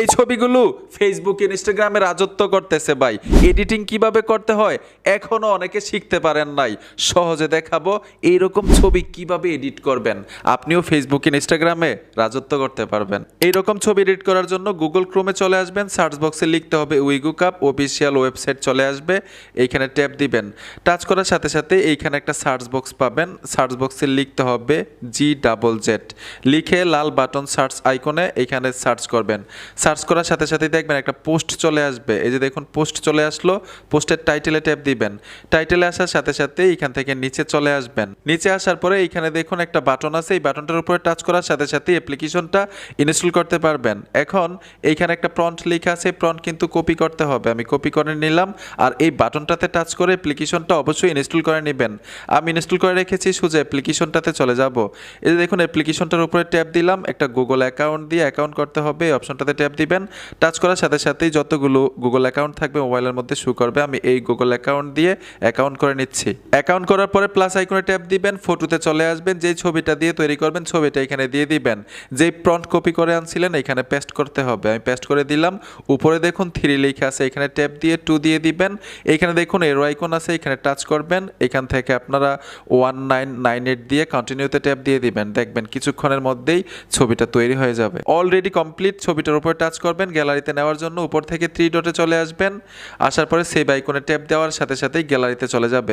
এই ছবিগুলো ফেসবুক ইনস্টাগ্রামে রাজত্ব করতেছে ভাই। এডিটিং কীভাবে করতে হয়, এখনও অনেকে শিখতে পারেন নাই। সহজে দেখাবো এইরকম ছবি কীভাবে এডিট করবেন। আপনিও ফেসবুক ইনস্টাগ্রামে রাজত্ব করতে পারবেন। এইরকম ছবি এডিট করার জন্য গুগল ক্রোমে চলে আসবেন। সার্চ বক্সে লিখতে হবে উইগু কাপ অফিসিয়াল ওয়েবসাইট চলে আসবে। এইখানে ট্যাপ দিবেন। টাচ করার সাথে সাথে এইখানে একটা সার্চ বক্স পাবেন। সার্চ বক্সে লিখতে হবে জি ডাবল জেড লিখে লাল বাটন সার্চ আইকনে এখানে সার্চ করবেন। সার্চ করার সাথে সাথে দেখবেন একটা পোস্ট চলে আসবে। এই যে দেখুন, পোস্ট চলে আসলো, পোস্টের টাইটেলে ট্যাপ দিবেন। টাইটেলে আসার সাথে সাথে এখান থেকে নিচে চলে আসবেন। নিচে আসার পরে এইখানে দেখুন একটা বাটন আছে, এই বাটনটার উপরে টাচ করার সাথে সাথে অ্যাপ্লিকেশনটা ইনস্টল করতে পারবেন। এখন এইখানে একটা প্রন্ট লেখা আছে প্রন্ট কিন্তু কপি করতে হবে। আমি কপি করে নিলাম আর এই বাটনটাতে টাচ করে অ্যাপ্লিকেশনটা অবশ্যই ইনস্টল করে নেবেন। আমি ইনস্টল করে রেখেছি, সোজা অ্যাপ্লিকেশনটাতে চলে যাব। এই যে দেখুন, অ্যাপ্লিকেশনটার উপরে ট্যাপ দিলাম, একটা গুগল অ্যাকাউন্ট দিয়ে অ্যাকাউন্ট করতে হবে অপশনটাতে ট্যাপ দিবেন টাচ করার সাথে সাথেই যতগুলো গুগল অ্যাকাউন্ট থাকবে মোবাইলের মধ্যে শু করবে। আমি এই গুগল অ্যাকাউন্ট দিয়ে অ্যাকাউন্ট করে নিচ্ছি। অ্যাকাউন্ট করার পরে প্লাস আইকনে ট্যাপ দিবেন ফটোতে চলে আসবেন, যেই ছবিটা দিয়ে তৈরি করবেন ছবিটা এখানে দিয়ে দিবেন। যেই প্রন্ট কপি করে আনছিলেন, এখানে পেস্ট করতে হবে। আমি পেস্ট করে দিলাম, উপরে দেখুন থ্রি লেখা আছে, এখানে ট্যাপ দিয়ে টু দিয়ে দিবেন। এখানে দেখুন এরো আইকন আছে, এখানে টাচ করবেন। এখান থেকে আপনারা ওয়ান নাইন নাইন এইট দিয়ে কন্টিনিউতে ট্যাপ দিয়ে দিবেন। দেখবেন কিছুক্ষণের মধ্যেই ছবিটা তৈরি হয়ে যাবে। অলরেডি কমপ্লিট ছবিটার উপরে টাচ করবেন গ্যালারিতে নেওয়ার জন্য উপর থেকে থ্রি ডটে চলে আসবেন। আসার পরে সেভ আইকনে ট্যাপ দেওয়ার সাথে সাথেই গ্যালারিতে চলে যাবে।